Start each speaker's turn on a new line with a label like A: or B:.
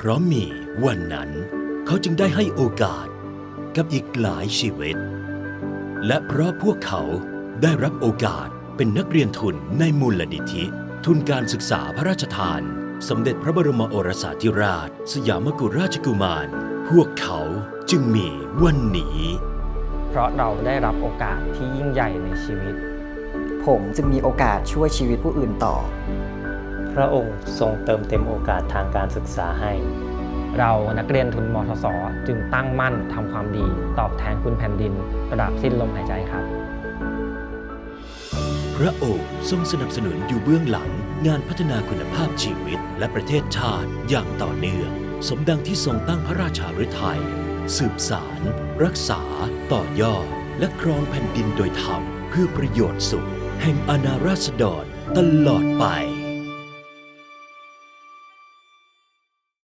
A: เพราะมีวันนั้นเขาจึงได้ให้โอกาสกับอีกหลายชีวิต และเพราะพวกเขาได้รับโอกาสเป็นนักเรียนทุนในมูลนิธิ ทุนการศึกษาพระราชทาน สมเด็จพระบรมโอรสาธิราช สยามกุฎราชกุมาร พวกเขาจึงมีวันนี้
B: เพราะเราได้รับโอกาสที่ยิ่งใหญ่ในชีวิต
C: ผมจึงมีโอกาสช่วยชีวิตผู้อื่นต่อ
D: พ ระองค์ทรงเติมเต็มโอกาสทางการศึกษาให้
B: เรานักเรียนทุนมทสจึงตั้งมั่นทำความดี ตอบแทนคุณแผ่นดินตราบสิ้นลมหายใจครับ
A: พระองค์ทรงสนับสนุนอยู่เบื้องหลัง งานพัฒนาคุณภาพชีวิตและประเทศชาติอย่างต่อเนื่อง สมดังที่ทรงตั้งพระราชาฤทัยสืบสาร รักษา ต่อยอด และครองแผ่นดินโดยธรรม เพื่อประโยชน์สุข แห่งอาณาราษฎรตลอดไป